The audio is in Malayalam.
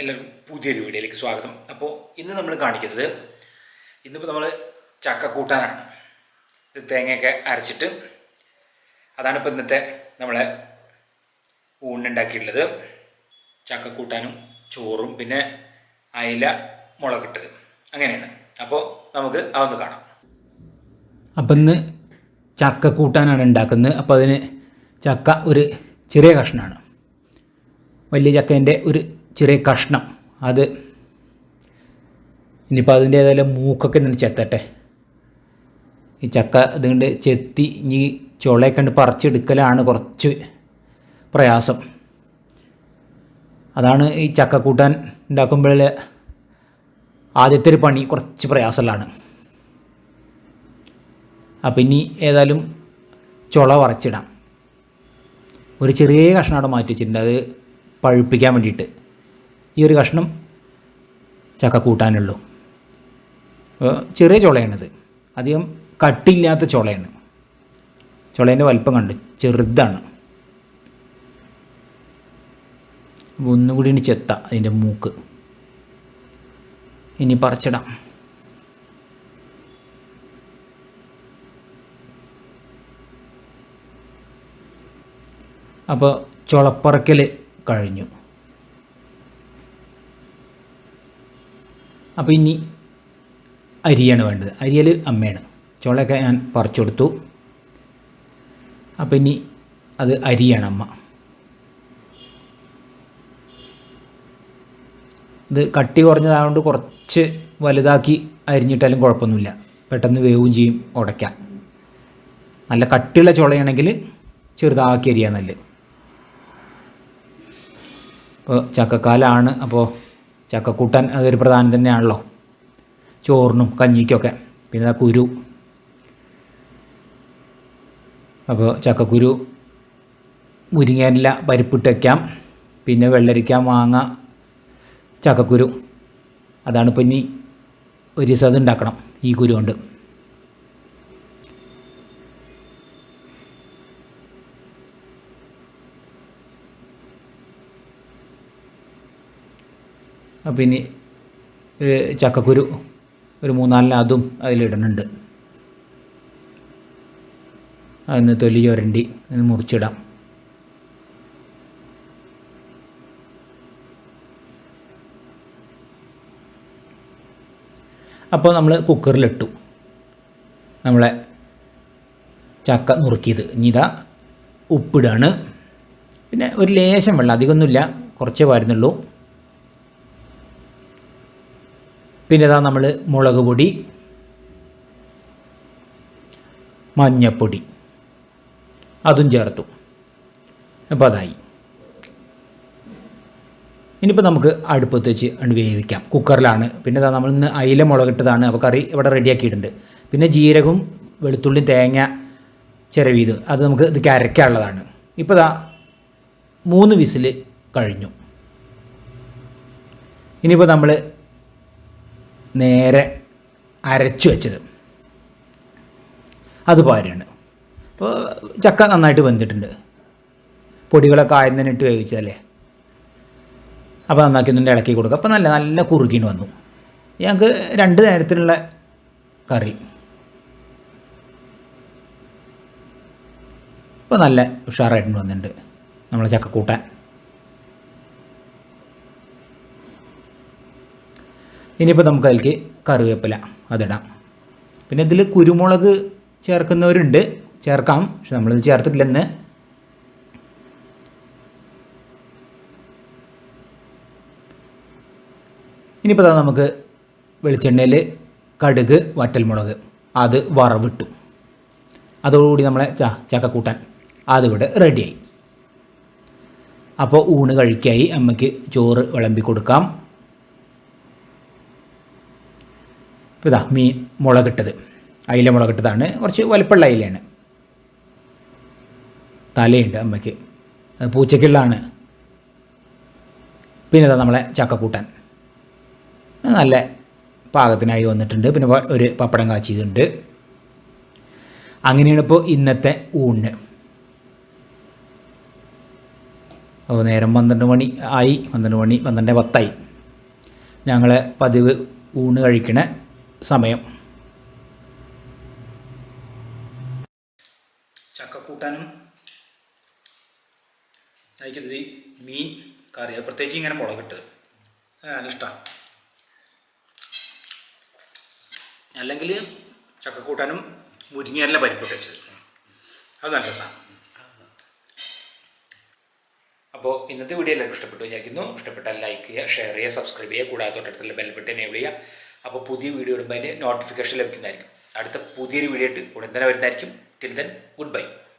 എല്ലാവർക്കും പുതിയൊരു വീഡിയോയിലേക്ക് സ്വാഗതം. അപ്പോൾ ഇന്ന് നമ്മൾ കാണിക്കുന്നത് ഇന്നിപ്പോൾ നമ്മൾ ചക്ക കൂട്ടാനാണ് ഇത് തേങ്ങയൊക്കെ അരച്ചിട്ട് അതാണ് ഇപ്പോൾ ഇന്നത്തെ നമ്മളെ ഊണിനുണ്ടാക്കിയിട്ടുള്ളത്. ചക്ക കൂട്ടാനും ചോറും പിന്നെ അയില മുളകിട്ടത്. അങ്ങനെയാണ്. അപ്പോൾ നമുക്ക് അതൊന്ന് കാണാം. അപ്പം ഇന്ന് ചക്ക കൂട്ടാനാണ് ഉണ്ടാക്കുന്നത്. അപ്പോൾ അതിന് ചക്ക ഒരു ചെറിയ കഷ്ണമാണ് വലിയ ചക്കേന്റെ ഒരു ചെറിയ കഷ്ണം. അത് ഇനിയിപ്പോൾ അതിന്റെ ഏതായാലും മൂക്കൊക്കെ നിന്ന് ചെത്തട്ടെ. ഈ ചക്ക ഇതുകൊണ്ട് ചെത്തി ഇനി ചുളയൊക്കെ കണ്ട് പറിച്ചെടുക്കലാണ് കുറച്ച് പ്രയാസം. അതാണ് ഈ ചക്ക കൂട്ടാൻ ഉണ്ടാക്കുമ്പോൾ ആദ്യത്തെ ഒരു പണി കുറച്ച് പ്രയാസമുള്ളതാണ്. അപ്പം ഇനി ഏതായാലും ചുള വറച്ചിടാം. ഒരു ചെറിയ കഷ്ണം അവിടെ മാറ്റി വെച്ചിട്ടുണ്ട്. അത് പഴുപ്പിക്കാൻ വേണ്ടിയിട്ട്. ഈ ഒരു കഷ്ണം ചക്ക കൂട്ടാനുള്ളൂ. ചെറിയ ചുളയാണിത്. അധികം കട്ടില്ലാത്ത ചുളയാണ്. ചുളേന്റെ വലിപ്പം കണ്ട് ചെറുതാണ്. ഒന്നുകൂടി ഇനി ചെത്ത അതിന്റെ മൂക്ക്. ഇനി പറിച്ചിടാം. അപ്പോൾ ചുളപ്പറക്കൽ കഴിഞ്ഞു. അപ്പോൾ ഇനി അരിയാണ് വേണ്ടത്. അരിയൽ അമ്മയാണ്. ചോളയൊക്കെ ഞാൻ പറിച്ചു കൊടുത്തു അപ്പോൾ ഇനി അത് അരിയാണ് അമ്മ. ഇത് കട്ടി കുറഞ്ഞതായതുകൊണ്ട് കുറച്ച് വലുതാക്കി അരിഞ്ഞിട്ടാലും കുഴപ്പമൊന്നുമില്ല. പെട്ടെന്ന് വേവും ചെയ്യും ഉടയ്ക്കാം നല്ല കട്ടിയുള്ള ചുളയാണെങ്കിൽ ചെറുതാക്കി അരിയാൻ നല്ല ഇപ്പോൾ ചക്കക്കാലാണ്. അപ്പോൾ ചക്കക്കൂട്ടാൻ അതൊരു പ്രധാനം തന്നെയാണല്ലോ. ചോറിനും കഞ്ഞിക്കൊക്കെ. പിന്നെ കുരു. അപ്പോൾ ചക്കക്കുരു മുരിങ്ങയില പരിപ്പിട്ട് വയ്ക്കാം പിന്നെ വെള്ളരിക്ക മാങ്ങ ചക്കക്കുരു. അതാണ് ഇപ്പം ഇനി ഒരു ദിവസം അത് ഉണ്ടാക്കണം ഈ കുരു കൊണ്ട്. ഇനി ഒരു ചക്കക്കുരു ഒരു മൂന്നാലിന് അതും അതിലിടുന്നുണ്ട്. അതിന് തൊലി ഒരണ്ടി അതിന് മുറിച്ചിടാം. അപ്പോൾ നമ്മൾ കുക്കറിലിട്ടു. നമ്മളെ ചക്ക നുറുക്കിയത്. ഇനി ഉപ്പിടാണ്. പിന്നെ ഒരു ലേശം വെള്ളം അധികമൊന്നുമില്ല കുറച്ചേ വരുന്നുള്ളൂ. പിന്നെ ഇതാ നമ്മൾ മുളക് പൊടി മഞ്ഞപ്പൊടി അതും ചേർത്തു. അപ്പോൾ അതായി. ഇനിയിപ്പോൾ നമുക്ക് അടുപ്പത്ത് വെച്ച് വേവിക്കാം. കുക്കറിലാണ്. പിന്നെ ഇതാ നമ്മൾ ഇന്ന് അയില മുളകിട്ടതാണ്. അപ്പോൾ കറി ഇവിടെ റെഡിയാക്കിയിട്ടുണ്ട്. പിന്നെ ജീരകവും വെളുത്തുള്ളിയും തേങ്ങ ചിരവീത് അത് നമുക്ക് ഇത് കരയ്ക്കാനുള്ളതാണ് ഇപ്പോൾ ഇതാ മൂന്ന് വിസിൽ കഴിഞ്ഞു. ഇനിയിപ്പോൾ നമ്മൾ നേരെ അരച്ചു വെച്ചത്. അത് പാരാണ് അപ്പോൾ ചക്ക നന്നായിട്ട് വെന്തിട്ടുണ്ട്. പൊടികളൊക്കെ ആദ്യം തന്നെ ഇട്ട് വേവിച്ചതല്ലേ? അപ്പോൾ നന്നാക്കി ഒന്നിന്റെ ഇളക്കി കൊടുക്കുക. അപ്പോൾ നല്ല നല്ല കുറുകിന് വന്നു. ഞങ്ങൾക്ക് രണ്ട് നേരത്തിനുള്ള കറി. അപ്പോൾ നല്ല ഉഷാറായിട്ടുണ്ട് വന്നിട്ടുണ്ട് നമ്മളെ ചക്ക ഇനിയിപ്പോൾ നമുക്ക് അതിലേക്ക് കറിവേപ്പില അതിടാം. പിന്നെ ഇതിൽ കുരുമുളക് ചേർക്കുന്നവരുണ്ട്. ചേർക്കാം. പക്ഷെ നമ്മളിത് ചേർത്തിട്ടില്ലെന്ന്. ഇനിയിപ്പോൾ നമുക്ക് വെളിച്ചെണ്ണയിൽ കടുക് വറ്റൽമുളക് അത് വറവിട്ടു. അതോടുകൂടി നമ്മളെ ച ചക്കക്കൂട്ടാൻ അതിവിടെ റെഡിയായി അപ്പോൾ ഊണ് കഴിക്കായി. അമ്മയ്ക്ക് ചോറ് വിളമ്പി കൊടുക്കാം. ഇപ്പോൾ ഇതാ മീൻ മുളകിട്ടത്. അയില മുളകിട്ടതാണ്. കുറച്ച് വലുപ്പമുള്ള അയിലയാണ്. തലയുണ്ട് അമ്മയ്ക്ക്. അത് പൂച്ചയ്ക്കുള്ളതാണ് പിന്നെ ഇതാ നമ്മളെ ചക്കക്കൂട്ടാൻ. നല്ല പാകത്തിനായി വന്നിട്ടുണ്ട്. പിന്നെ ഒരു പപ്പടം കാച്ചിയതുണ്ട്. അങ്ങനെയാണ് ഇപ്പോൾ ഇന്നത്തെ ഊണ്. അപ്പോൾ നേരം പന്ത്രണ്ട് മണി ആയി. പന്ത്രണ്ട് മണി പന്ത്രണ്ട് പത്തായി. ഞങ്ങളെ പതിവ് ഊണ് കഴിക്കണ സമയം. ചക്കക്കൂട്ടാനും കഴിക്കുന്നത് മീൻ കറി. പ്രത്യേകിച്ച് ഇങ്ങനെ മുളകിട്ടത് നല്ല ഇഷ്ടമാണ് അല്ലെങ്കിൽ ചക്കക്കൂട്ടാനും മുരിങ്ങേരല പരിപ്പിട്ട് വെച്ചത്. അത് നല്ല രസമാണ് അപ്പോൾ ഇന്നത്തെ വീഡിയോ എല്ലാവർക്കും ഇഷ്ടപ്പെട്ടു വിചാരിക്കുന്നു. ഇഷ്ടപ്പെട്ടാൽ ലൈക്ക് ചെയ്യുക ഷെയർ ചെയ്യുക സബ്സ്ക്രൈബ് ചെയ്യുക. കൂടാതെ തൊട്ടടുത്തുള്ള ബെൽബട്ടൻ എനേബിൾ അപ്പോൾ പുതിയ വീഡിയോ ഇടുമ്പോൾ അതിന്റെ നോട്ടിഫിക്കേഷൻ ലഭിക്കുന്നതായിരിക്കും. അടുത്ത പുതിയൊരു വീഡിയോ ആയിട്ട് ഉടൻ തന്നെ വരുന്നതായിരിക്കും. Till then good bye